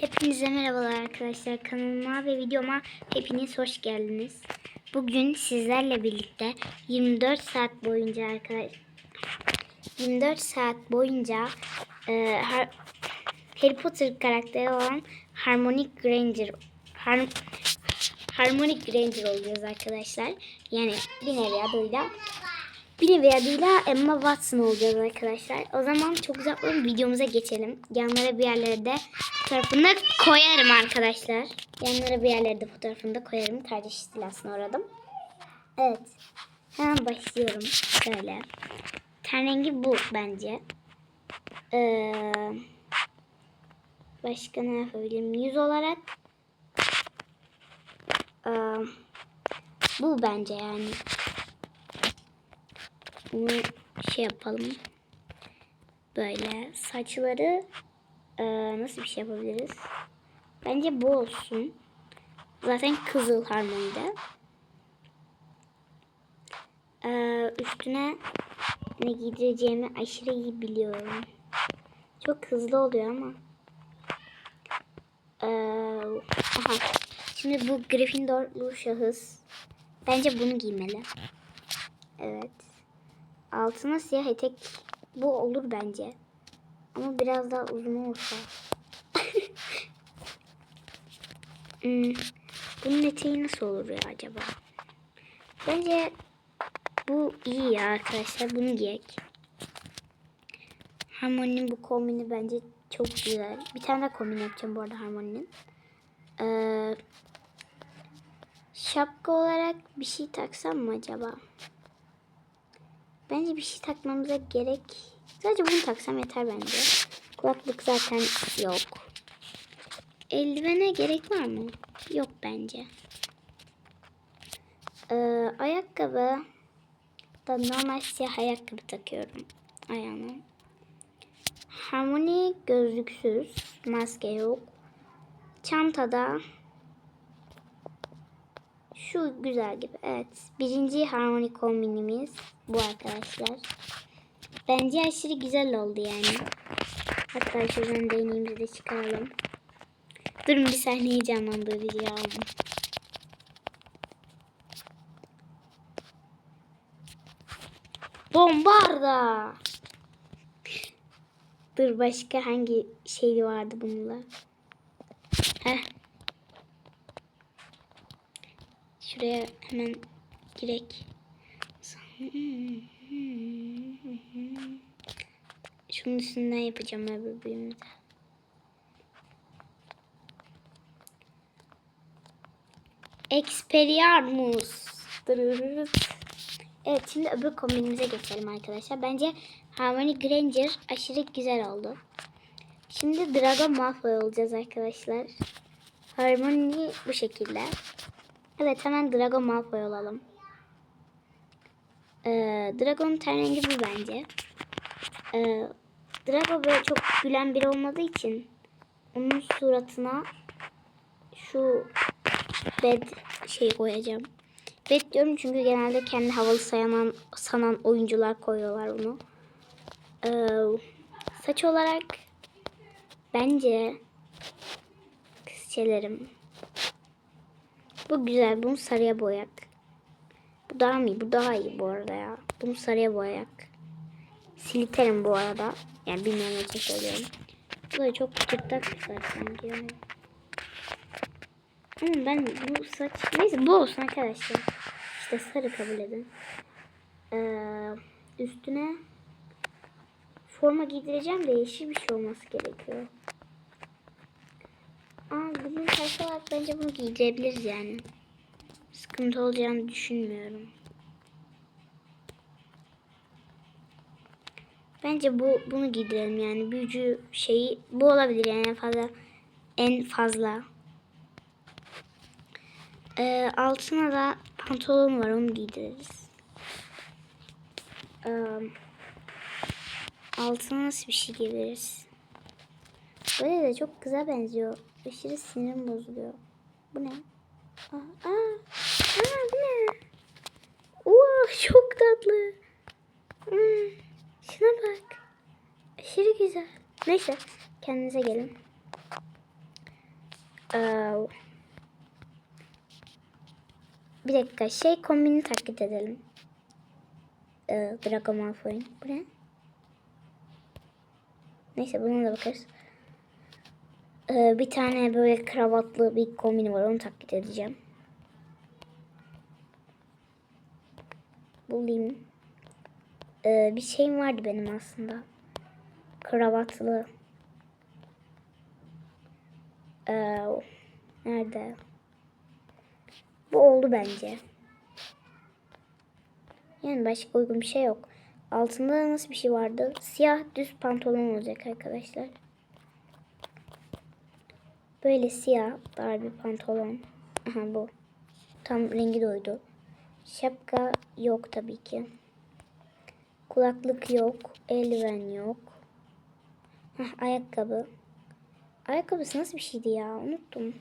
Hepinize merhabalar arkadaşlar. Kanalıma ve videoma hepiniz hoş geldiniz. Bugün sizlerle birlikte 24 saat boyunca arkadaş 24 saat boyunca e, Har- Harry Potter karakteri olan Harmonic Granger Har- Harmonic Granger olacağız arkadaşlar. Yani bir nevi adıyla bir nevi adıyla Emma Watson olacağız arkadaşlar. O zaman çok uzatmayalım videomuza geçelim. Yanlara bir yerlere de fotoğrafını koyarım arkadaşlar. Yanlara bir yerlere de fotoğrafını da koyarım. Kardeş istilasını oradım. Evet. Hemen başlıyorum. Şöyle. Ten rengi bu bence. Ee, başka ne yapabilirim? Yüz olarak ee, bu bence yani. Bunu şey yapalım. Böyle saçları ee, nasıl bir şey yapabiliriz? Bence bu olsun. Zaten kızıl harmonide. Ee, üstüne ne giydireceğimi aşırı iyi biliyorum. Çok hızlı oluyor ama. Ee, aha. Şimdi bu Gryffindorlu şahıs. Bence bunu giymeli. Evet. Altına siyah etek. Bu olur bence. Ama biraz daha uzun olsa. hmm. Bunun eteği nasıl olur ya acaba? Bence bu iyi ya arkadaşlar. Bunu giyek. Harmony'nin bu kombini bence çok güzel. Bir tane daha kombin yapacağım bu arada Harmony'nin. Ee, şapka olarak bir şey taksam mı acaba? Bence bir şey takmamıza gerek. Sadece bunu taksam yeter bence. Kulaklık zaten yok. Eldivene gerek var mı? Yok bence. Ee, ayakkabı da normal siyah ayakkabı takıyorum ayağıma. Harmony gözlüksüz. Maske yok. Çantada şu güzel gibi. Evet. Birinci harmoni kombinimiz bu arkadaşlar. Bence aşırı güzel oldu yani. Hatta şuradan değneğimizi de çıkaralım. Durun bir saniye heyecanlandırıcı aldım. Bombarda. Dur başka hangi şey vardı bununla? Şuraya hemen girek. Şunun üstünden yapacağım öbür büyüğümü de. Expelliarmus. Dırırırıt. Evet şimdi öbür kombinimize geçelim arkadaşlar. Bence Harmony Granger aşırı güzel oldu. Şimdi Drago Malfoy olacağız arkadaşlar. Harmony bu şekilde. Evet hemen Drago Malfoy olalım. Ee, Drago'nun ten rengi bu bence. Ee, Drago böyle çok gülen biri olmadığı için onun suratına şu bed şey koyacağım. Bed diyorum çünkü genelde kendi havalı sayanan, sanan oyuncular koyuyorlar bunu. Ee, saç olarak bence kızçelerim. Bu güzel. Bunu sarıya boyak. Bu daha mı iyi? Bu daha iyi bu arada ya. Bunu sarıya boyak. Siliterim bu arada. Yani bilmiyorum için söylüyorum. Bu da çok cırtlak bir saç sanki. Yani. Hmm, ben bu saç... Neyse bu olsun arkadaşlar. İşte sarı kabul edin. Ee, üstüne forma giydireceğim de yeşil bir şey olması gerekiyor. Aa, bugün sayfa olarak bence bunu giydirebiliriz yani. Sıkıntı olacağını düşünmüyorum. Bence bu bunu giydirelim yani büyücü şeyi bu olabilir yani en fazla en fazla. Ee, altına da pantolon var onu giydiririz. Ee, altına nasıl bir şey giydiririz? Böyle de çok güzel benziyor. Aşırı sinirim bozuluyor. Bu ne? Aa, aa, aa bu ne? Oo, çok tatlı. Hmm, şuna bak. Aşırı güzel. Neyse kendinize gelin. Ee, bir dakika şey kombini taklit edelim. Ee, Draco Malfoy'un. Bu ne? Neyse buna da bakarız. Ee, bir tane böyle kravatlı bir kombini var. Onu taklit edeceğim. Bulayım. Ee, bir şeyim vardı benim aslında. Kravatlı. Ee, nerede? Bu oldu bence. Yani başka uygun bir şey yok. Altında nasıl bir şey vardı? Siyah düz pantolon olacak arkadaşlar. Böyle siyah dar bir pantolon. Aha bu. Tam rengi doydu. Şapka yok tabii ki. Kulaklık yok. Eldiven yok. Heh, ayakkabı. Ayakkabısı nasıl bir şeydi ya? Unuttum.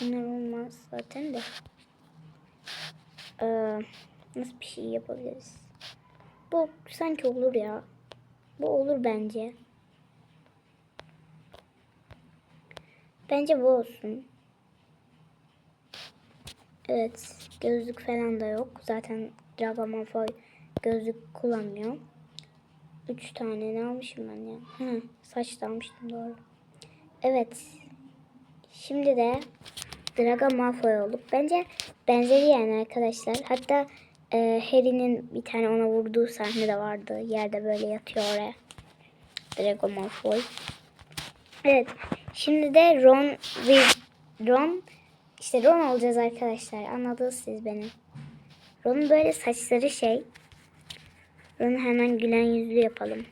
Bunlar olmaz zaten de. Ee, nasıl bir şey yapabiliriz? Bu sanki olur ya. Bu olur bence. Bence bu olsun. Evet. Gözlük falan da yok. Zaten Drago Malfoy gözlük kullanmıyor. Üç tane ne almışım ben ya? Hı, saç da almıştım doğru. Evet. Şimdi de Drago Malfoy olduk. Bence benzeri yani arkadaşlar. Hatta e, Harry'nin bir tane ona vurduğu sahne de vardı. Yerde böyle yatıyor oraya. Drago Malfoy. Evet. Şimdi de Ron ve Ron işte Ron olacağız arkadaşlar. Anladınız siz beni. Ron'un böyle saçları şey. Ron'u hemen gülen yüzlü yapalım.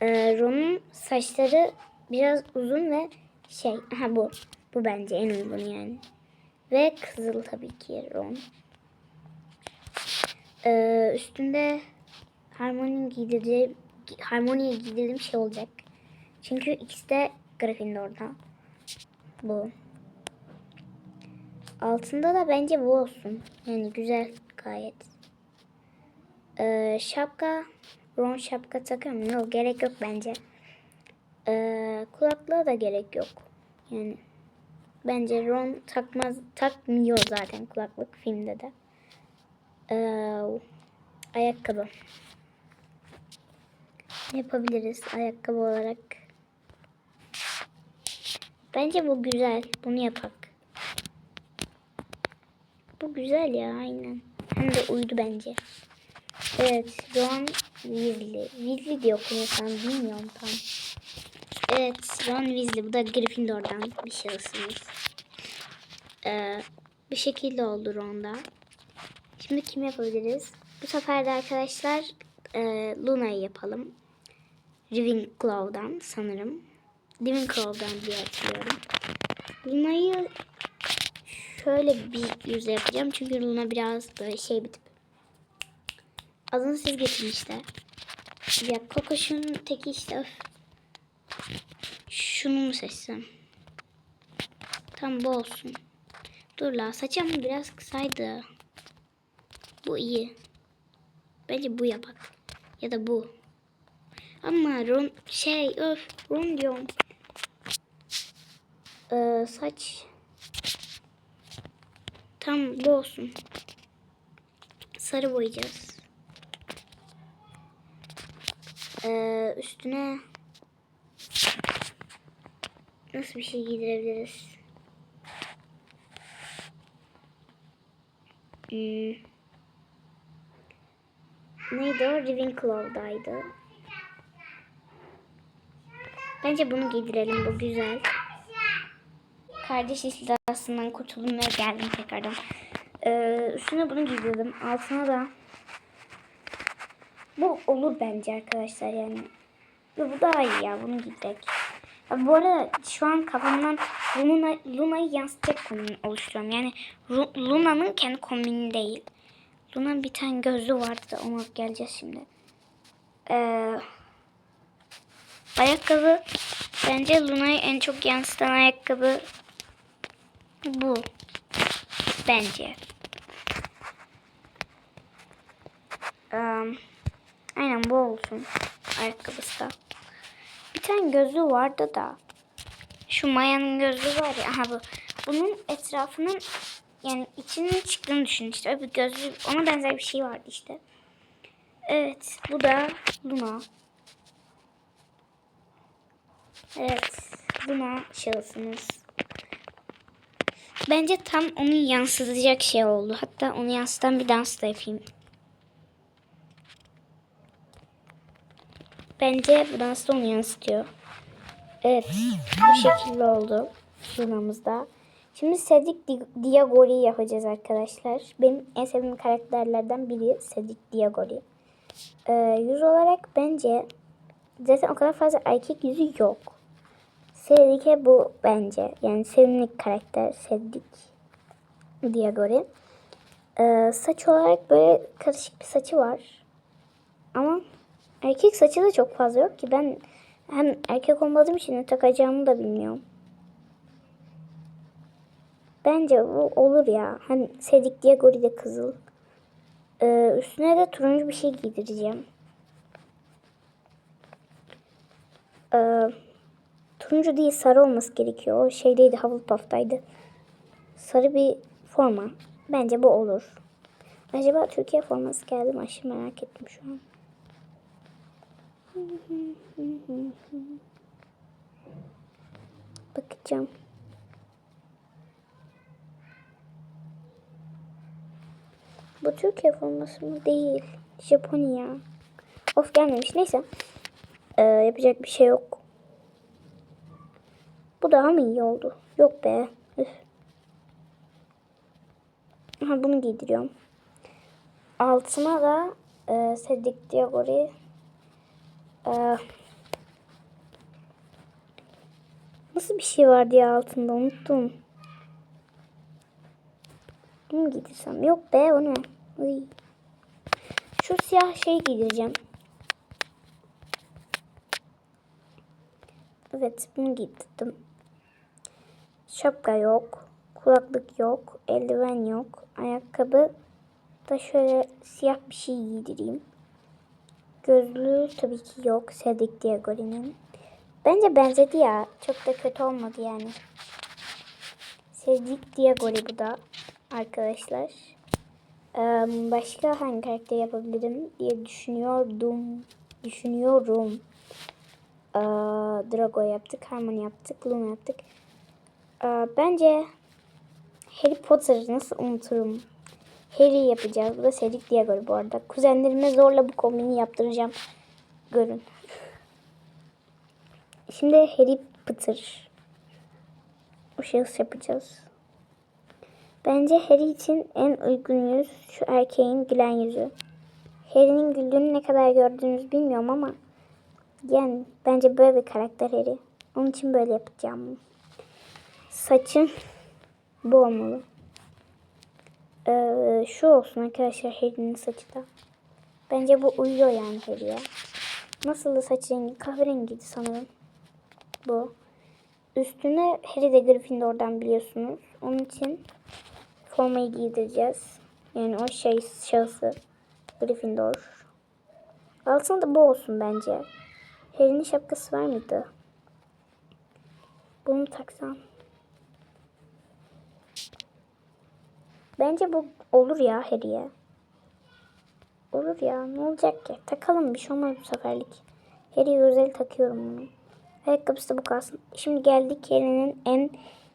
Ee, Ron'un saçları biraz uzun ve şey. Ha bu. Bu bence en uygun yani. Ve kızıl tabii ki Ron. Ee, üstünde harmoni giydirdiği harmoniye giydirdiğim şey olacak. Çünkü ikisi de Gryffindor'da. Bu. Altında da bence bu olsun. Yani güzel gayet. Ee, şapka. Ron şapka takıyor mu? Yok gerek yok bence. Ee, kulaklığa da gerek yok. Yani bence Ron takmaz takmıyor zaten kulaklık filmde de. Ee, ayakkabı. Ne yapabiliriz ayakkabı olarak? Bence bu güzel. Bunu yapak. Bu güzel ya aynen. Hem de uydu bence. Evet Ron Weasley. Weasley diye okunuyor tam bilmiyorum tam. Evet Ron Weasley. Bu da Gryffindor'dan bir şahısımız. Ee, bir şekilde oldu Ron'da. Şimdi kim yapabiliriz? Bu sefer de arkadaşlar e, Luna'yı yapalım. Ravenclaw'dan sanırım. Ravenclaw'dan diye hatırlıyorum. Luna'yı şöyle bir yüzle yapacağım. Çünkü Luna biraz böyle şey bir tip. Adını siz getirin işte. Ya Kokoş'un teki işte. Öf. Şunu mu seçsem? Tam bu olsun. Dur la saçım biraz kısaydı. Bu iyi. Bence bu yapak. Ya da bu. Ama Ron şey öf Ron diyorum. Ee, saç tam bu olsun. Sarı boyayacağız. Ee, üstüne nasıl bir şey giydirebiliriz? Hmm. Neydi o? Ravenclaw'daydı. Bence bunu giydirelim. Bu güzel. Kardeş istilasından kurtuldum ve geldim tekrardan. Ee, üstüne bunu giydirdim. Altına da bu olur bence arkadaşlar yani. Ve bu daha iyi ya. Bunu giydirek. Ya bu arada şu an kafamdan Luna, Luna'yı yansıtacak kombin oluşturuyorum. Yani Luna'nın kendi kombini değil. Luna'nın bir tane gözlü vardı da ona geleceğiz şimdi. Ee, ayakkabı bence Luna'yı en çok yansıtan ayakkabı bu. Bence. Ee, aynen bu olsun. Ayakkabısı da. Bir tane gözlüğü vardı da. Şu Maya'nın gözlüğü var ya. Aha bu. Bunun etrafının yani içinin çıktığını düşün işte. Öyle bir gözlüğü ona benzer bir şey vardı işte. Evet. Bu da Luna. Evet. Luna şahısımız. Bence tam onu yansıtacak şey oldu. Hatta onu yansıtan bir dans da yapayım. Bence bu dans da onu yansıtıyor. Evet. Bu şekilde oldu. Luna'mızda. Şimdi Cedric Di- Diagori'yi yapacağız arkadaşlar. Benim en sevdiğim karakterlerden biri Cedric Diagori. Ee, yüz olarak bence zaten o kadar fazla erkek yüzü yok. Cedric'e bu bence. Yani sevimli karakter Cedric Diagori. Ee, saç olarak böyle karışık bir saçı var. Ama erkek saçı da çok fazla yok ki. Ben hem erkek olmadığım için ne takacağımı da bilmiyorum. Bence bu olur ya. Hani Cedric Diagori de kızıl. Ee, üstüne de turuncu bir şey giydireceğim. Ee, turuncu değil sarı olması gerekiyor. O şeydeydi Hufflepuff'taydı. Sarı bir forma. Bence bu olur. Acaba Türkiye forması geldi mi? Aşırı merak ettim şu an. Bakacağım. Bu Türkiye forması mı? Değil. Japonya. Of gelmemiş. Neyse. Ee, yapacak bir şey yok. Bu daha mı iyi oldu? Yok be. Üf. Aha, bunu giydiriyorum. Altına da e, Cedric Diagori e, nasıl bir şey vardı ya altında unuttum. Bunu mu giydirsem? Yok be o ne? Uy. Şu siyah şeyi giydireceğim. Evet bunu giydirdim. Şapka yok. Kulaklık yok. Eldiven yok. Ayakkabı da şöyle siyah bir şey giydireyim. Gözlüğü tabii ki yok. Cedric Diagori'nin. Bence benzedi ya. Çok da kötü olmadı yani. Cedric Diagori bu da arkadaşlar. Ee, başka hangi karakter yapabilirim diye düşünüyordum. Düşünüyorum. Ee, Drago yaptık, Harmony yaptık, Luna yaptık. Ee, bence Harry Potter'ı nasıl unuturum? Harry yapacağız. Bu da Cedric Diagori bu arada. Kuzenlerime zorla bu kombini yaptıracağım. Görün. Şimdi Harry Potter. O şahıs yapacağız. Bence Harry için en uygun yüz şu erkeğin gülen yüzü. Harry'nin güldüğünü ne kadar gördüğünüz bilmiyorum ama yani bence böyle bir karakter Harry. Onun için böyle yapacağım. Saçın bu olmalı. Ee, şu olsun arkadaşlar Harry'nin saçı da. Bence bu uyuyor yani Harry'e. Nasıl da saç rengi? Kahverengiydi sanırım. Bu. Üstüne Harry de Gryffindor'dan biliyorsunuz. Onun için formayı giydireceğiz. Yani o şey şahsı Gryffindor. Altında da bu olsun bence. Harry'nin şapkası var mıydı? Bunu taksam. Bence bu olur ya Harry'e. Olur ya ne olacak ki? Takalım bir şey olmaz bu seferlik. Harry'e özel takıyorum bunu. Ayakkabısı da bu kalsın. Şimdi geldik Harry'nin en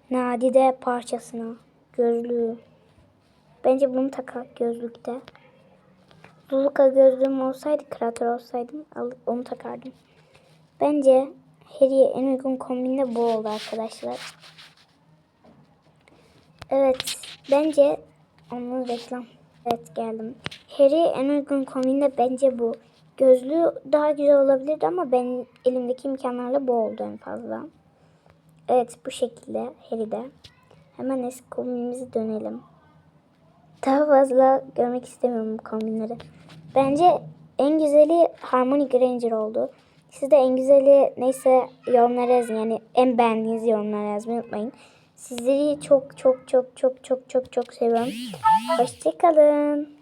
nadide parçasına. Gözlüğü. Bence bunu takak gözlükte. Luluka gözlüğüm olsaydı, kreatör olsaydım alıp onu takardım. Bence Harry'e en uygun kombin de bu oldu arkadaşlar. Evet, bence onun reklam. Evet geldim. Harry en uygun kombin de bence bu. Gözlüğü daha güzel olabilirdi ama ben elimdeki imkanlarla bu oldu en fazla. Evet bu şekilde Harry'de. Hemen eski kombinimize dönelim. Daha fazla görmek istemiyorum bu kombinleri. Bence en güzeli Harmony Granger oldu. Siz de en güzeli neyse yorumlara yazın. Yani en beğendiğiniz yorumlara yazmayı unutmayın. Sizleri çok çok çok çok çok çok çok seviyorum. Hoşçakalın.